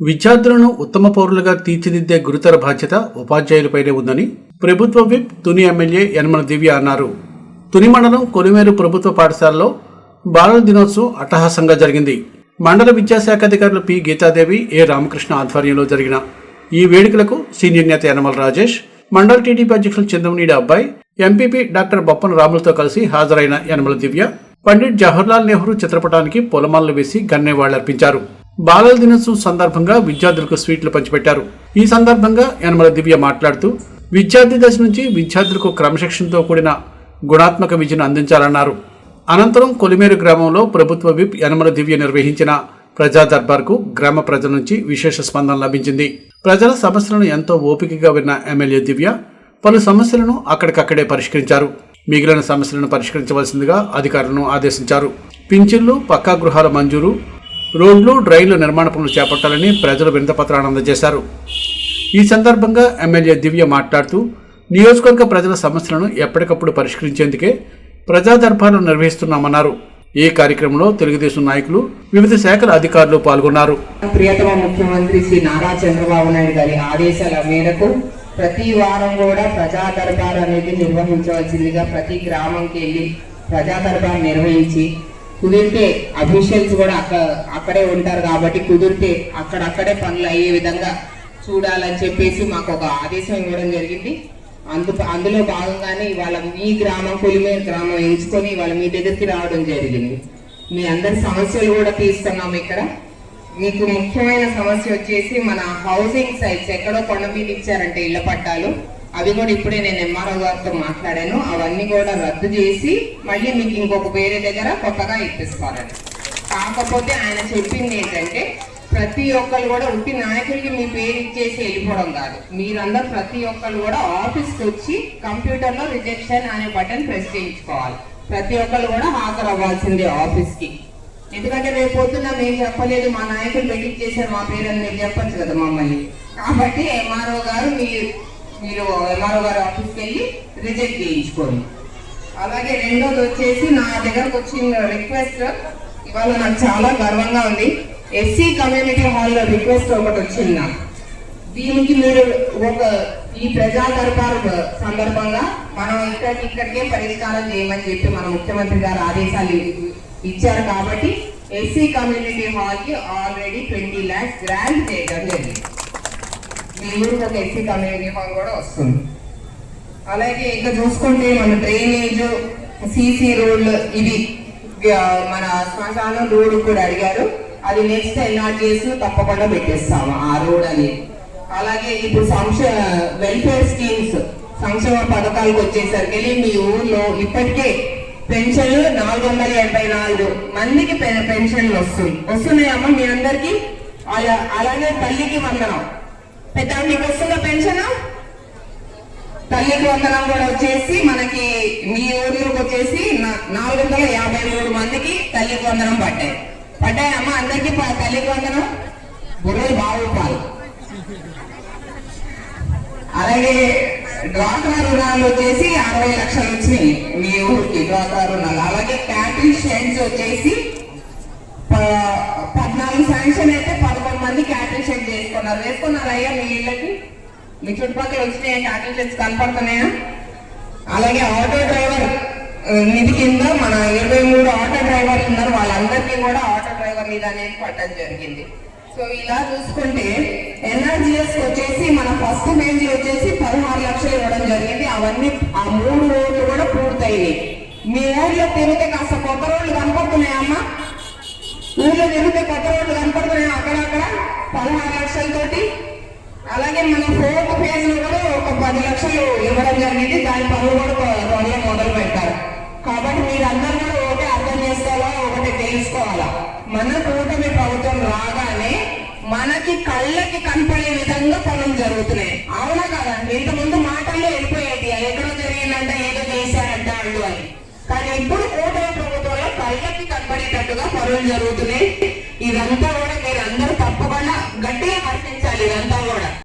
విద్యార్థులను ఉత్తమ పౌరులుగా తీర్చిదిద్దే గురుతర బాధ్యత ఉపాధ్యాయులపైనే ఉందని ప్రభుత్వ విప్ తుని ఎమ్మెల్యే యనమల దివ్య అన్నారు. తుని మండలం కొలిమేరు ప్రభుత్వ పాఠశాలలో బాలల దినోత్సవం అట్టహాసంగా జరిగింది. మండల విద్యాశాఖ అధికారులు పి. గీతాదేవి ఏ. రామకృష్ణ ఆధ్వర్యంలో జరిగిన ఈ వేడుకలకు సీనియర్ నేత యనమల రాజేష్ మండల టీడీపీ అధ్యక్షులు చంద్రమునీడి అబ్బాయి ఎంపీపీ డాక్టర్ బొప్పన రాములతో కలిసి హాజరైన యనమల దివ్య పండిట్ జవహర్లాల్ నెహ్రూ చిత్రపటానికి పొలమాలలు వేసి గన్నెవాళ్ళర్పించారు. బాలల దినోత్సవం సందర్భంగా విద్యార్థులకు స్వీట్లు పంచిపెట్టారు. ఈ సందర్భంగా యనమల దివ్య మాట్లాడుతూ విద్యార్థి దశ నుంచి విద్యార్థులకు క్రమశిక్షణతో కూడిన గుణాత్మక విద్యను అందించాలన్నారు. అనంతరం కొలిమేరు గ్రామంలో ప్రభుత్వ విప్ యనమల దివ్య నిర్వహించిన ప్రజా దర్బార్కు గ్రామ ప్రజల నుంచి విశేష స్పందన లభించింది. ప్రజల సమస్యలను ఎంతో ఓపికగా విన్న ఎమ్మెల్యే దివ్య పలు సమస్యలను అక్కడికక్కడే పరిష్కరించారు. మిగిలిన సమస్యలను పరిష్కరించవలసిందిగా అధికారులను ఆదేశించారు. పింఛన్లు పక్కా గృహాల మంజూరు రోడ్లు డ్రైన్లు నిర్మాణ పనులు చేపట్టాలని ప్రజలు వినతపత్రాన్ని అందజేశారు. ఈ సందర్భంగా ఎమ్మెల్యే దివ్య మాట్లాడుతూ నియోజకవర్గ ప్రజల సమస్యలను ఎప్పటికప్పుడు పరిష్కరించేందుకే ప్రజా దర్బార్లు నిర్వహిస్తున్నామన్నారు. ఈ కార్యక్రమంలో తెలుగుదేశం నాయకులు వివిధ శాఖల అధికారులు పాల్గొన్నారు. ప్రియతమ ముఖ్యమంత్రి శ్రీ నారా చంద్రబాబు నాయుడు గారి ఆదేశాల మేరకు ప్రతి వారం కూడా ప్రజా దర్బార్ అనేది నిర్వహించవలసిందిగా ప్రతి గ్రామంకి వెళ్ళి ప్రజా దర్బార్ నిర్వహించి కుదిరితే అఫీషియల్స్ కూడా అక్కడ అక్కడే ఉంటారు కాబట్టి కుదిరితే అక్కడక్కడే పనులు అయ్యే విధంగా చూడాలని చెప్పేసి మాకు ఒక ఆదేశం ఇవ్వడం జరిగింది. అందు అందులో భాగంగానే ఇవాళ మీ గ్రామం కొలిమేరు గ్రామం ఎంచుకొని ఇవాళ మీ దగ్గరికి రావడం జరిగింది. మీ అందరి సమస్యలు కూడా తీసుకున్నాం ఇక్కడ. మీకు ముఖ్యమైన సమస్య వచ్చేసి మన హౌసింగ్ సైట్స్ ఎక్కడో కొండ మీద ఇచ్చారంటే ఇళ్ళ పట్టాలు. అవి కూడా ఇప్పుడే నేను ఎంఆర్ఓ గారితో మాట్లాడాను. అవన్నీ కూడా రద్దు చేసి మళ్ళీ మీకు ఇంకొక వేరే దగ్గర కొత్తగా ఇప్పిస్తారని. కాకపోతే ఆయన చెప్పింది ఏంటంటే ప్రతి ఒక్కరు కూడా ఉట్టి నాయకులకి మీ పేరు ఇచ్చేసి వెళ్ళిపోవడం కాదు. మీరందరూ ప్రతి ఒక్కరు కూడా ఆఫీస్కి వచ్చి కంప్యూటర్లో రిజెక్షన్ అనే బటన్ ప్రెస్ చేయించుకోవాలి. ప్రతి ఒక్కరు కూడా హాజరు అవ్వాల్సిందే ఆఫీస్కి. ఎందుకంటే రేపు పొద్దున్న మేము చెప్పలేదు మా నాయకులు పెట్టించేశారు మా పేరు అని మీరు చెప్పచ్చు కదా మమ్మల్ని. కాబట్టి ఎంఆర్ఓ గారు మీరు మీరు ఎంఆర్ఓ గారి ఆఫీస్కి వెళ్ళి రిజెక్ట్ చేయించుకోండి. అలాగే రెండోది వచ్చేసి నా దగ్గరకు వచ్చిన రిక్వెస్ట్ ఇవాళ నాకు చాలా గర్వంగా ఉంది. ఎస్సీ కమ్యూనిటీ హాల్లో రిక్వెస్ట్ ఒకటి వచ్చింది. నాకు దీనికి మీరు ఒక ఈ ప్రజా దర్బార్ సందర్భంగా మనం ఇక్కడికి ఇక్కడికే పరిష్కారం చేయమని చెప్పి మన ముఖ్యమంత్రి గారు ఆదేశాలు ఇచ్చారు కాబట్టి ఎస్సీ కమ్యూనిటీ హాల్కి ఆల్రెడీ ట్వంటీ ల్యాక్స్ గ్రాంట్ చేయడం జరిగింది. ఊరికి ఒక ఎస్సీ కమ్యూనిటీ హాల్ కూడా వస్తుంది అలాగే ఇంకా చూసుకుంటే మన డ్రైనేజ్ సీసీ రోడ్లు ఇవి మన శ్మశానం రోడ్ కూడా అడిగారు. అది నెక్స్ట్ ఎన్ఆర్జీఎస్ తప్పకుండా పెట్టేస్తాము ఆ రోడ్ అనేది అలాగే ఇప్పుడు సంక్ష వెల్ఫేర్ స్కీమ్స్ సంక్షేమ పథకాలకు వచ్చేసరికి మీ ఊర్లో ఇప్పటికే పెన్షన్లు నాలుగు వందల ఎనభై నాలుగు మందికి పెన్షన్లు వస్తుంది వస్తున్నాయమ్మా మీ అందరికి. అలా అలానే తల్లికి వందనం. పెద్ద మీకు వస్తుందా పెన్షన్? తల్లికి వందనం కూడా వచ్చేసి మనకి మీ ఊర్లోకి వచ్చేసి నాలుగు వందల యాభై మూడు మందికి తల్లికి వందనం పడ్డాయి. పడ్డాయి అమ్మ అందరికి తల్లికి వందనం? బుర్రలు బాగుపాలి అలాగే డ్వాక్రా రుణాలు వచ్చేసి అరవై లక్షలు వచ్చినాయి మీ ఊరికి డ్వాక్రా రుణాలు. అలాగే క్యాపిటల్ షెడ్స్ వచ్చేసి పద్నాలుగు శాంక్షన్ అయితే మంది క్యాటిల్ చేసుకున్నారు వేసుకున్నారు. అయ్యా మీ ఇళ్ళకి? మీ చుట్టుపక్కల వచ్చినాయి క్యాటిల్ కనపడుతున్నాయా? అలాగే ఆటో డ్రైవర్ నిధి కింద మన ఇరవై మూడు ఆటో డ్రైవర్లు ఉన్నారు. వాళ్ళందరికీ కూడా ఆటో డ్రైవర్ నిధి అనేది పట్టడం జరిగింది. సో ఇలా చూసుకుంటే ఎన్ఆర్జిఎస్ వచ్చేసి మన ఫస్ట్ పేజీ వచ్చేసి పదహారు లక్షలు ఇవ్వడం జరిగింది. అవన్నీ ఆ మూడు రోడ్లు కూడా పూర్తయినాయి. మీ ఊర్లో తిరిగితే కాస్త కొత్త రోడ్లు కనపడుతున్నాయమ్మా ఊళ్ళో తిరిగితే కొత్త రోడ్లు కనపడుతున్నాయి అక్కడక్కడ పదహారు లక్షలతోటి. అలాగే మన ఫోర్త్ ఫేజ్లో కూడా ఒక పది లక్షలు ఇవ్వడం జరిగింది. దాని పనులు కూడా త్వరలో మొదలు పెట్టారు. కాబట్టి మీరందరూ కూడా ఒకటి అర్థం చేసుకోవాలా ఒకటి తెలుసుకోవాలా? మన కూటమి ప్రభుత్వం రాగానే మనకి కళ్ళకి కనపడే విధంగా పనులు జరుగుతున్నాయి. అవునా కదా? ఇంతకుముందు మాటల్లో వెళ్ళిపోయేది ఎక్కడో జరిగిందంటే ఏదో చేశారంట వాళ్ళు అని. కానీ ఇప్పుడు కూటమి ప్రభుత్వంలో కళ్ళకి కనపడేటట్టుగా పనులు జరుగుతున్నాయి. ఇదంతా కూడా మీరు అందరూ తప్పకుండా గట్టిగా హర్షించాలి ఇదంతా కూడా.